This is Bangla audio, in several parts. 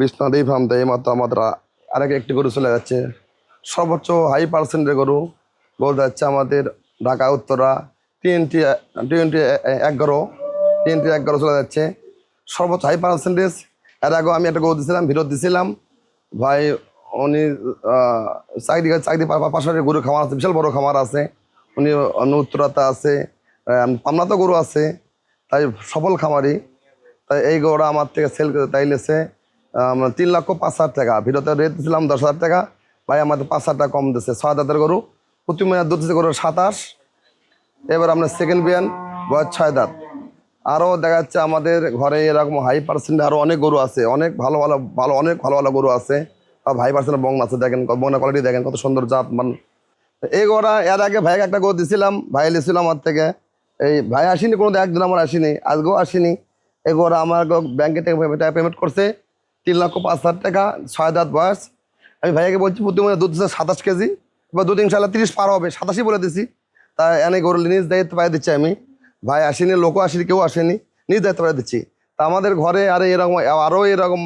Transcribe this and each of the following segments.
বিশ্বনাথ এই ফার্ম এই মাত্র আমাদের আরেক একটি গরু চলে যাচ্ছে। সর্বোচ্চ হাই পার্সেন্টের গরু গরু যাচ্ছে আমাদের ঢাকা, উত্তরা টিএনটি টিএনটি এগারো টিএনটি এগারো চলে যাচ্ছে। সর্বোচ্চ হাই পার্সেন্টেজ এর আগেও আমি একটা গরু দিছিলাম ভিডিও দিছিলাম। ভাই, উনি চাকরি চাকরি পাশাপাশি গরু খামার আছে, বিশাল বড় খামার আছে। উনি উত্তরাতে আছে পামনাতে গরু আছে। তাই সফল খামারি। তাই এই গরুটা আমার থেকে সেল করে, তাই লেছে। তিন লক্ষ পাঁচ হাজার টাকা। ভিডিওতে রেট দিয়েছিলাম দশ হাজার টাকা। ভাই, আমাদের পাঁচ হাজার টাকা কম দিচ্ছে ছয় হাজার গরু। প্রতি মেয়াদ দুধ গরু সাতাশ। এবার আপনার সেকেন্ড বিয়ান, বয়স ছয় দাঁত। আরও দেখা যাচ্ছে আমাদের ঘরে এরকম হাই পার্সেন্ট আরও অনেক গরু আছে। অনেক ভালো ভালো ভালো, অনেক ভালো ভালো গরু আছে। আর হাই পার্সেন্ট বং আছে। দেখেন বংনা কোয়ালিটি দেখেন কত সুন্দর জাত। মান এই গোড়া এর আগে ভাইকে একটা গরু দিছিলাম। ভাই লিছিলাম আমার থেকে। এই ভাই আসেনি কোনো একদিন আমার আসেনি। আজকেও আসেনি। এই গোড়া আমার ব্যাংকে পেমেন্ট করছে। তিন লক্ষ পাঁচ হাজার টাকা, ছয় দাঁত বয়স। আমি ভাইয়াকে বলছি প্রতি মনে দুধ সাতাশ কেজি। এবার দুদিন ইনশাল্লাহ তিরিশ পার হবে, সাতাশই বলে দিছি। তা এনে গরু নিজ দায়িত্ব পাই দিচ্ছি আমি। ভাই আসেনি, লোকও আসেনি, কেউ আসেনি, নিজ দায়িত্ব পাই দিচ্ছি। তা আমাদের ঘরে আরে এরকম, আরও এরকম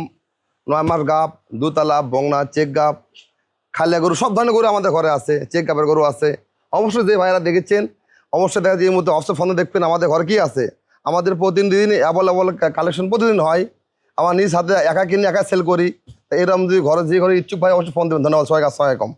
নয় মাস গাপ, দুতলা, বংনা, চেক গাপ, খালিয়া গরু, সব ধরনের গরু আমাদের ঘরে আছে, চেক গাপের গরু আছে। অবশ্যই যে ভাইরা দেখেছেন, অবশ্যই দেখা যায় এই মুহূর্তে অবশ্যই ফোনে দেখবেন আমাদের ঘরে কি আছে। আমাদের প্রতিদিন অ্যাভেলেবল কালেকশন প্রতিদিন হয়। আমার নিজ হাতে একা কিনে একা সেল করি। এরকম যদি ঘরে যে ঘরে ইচ্ছুক ভাই, অবশ্যই ফোন দেবেন। ধন্যবাদ, সবাইকে আসসালামাইকুম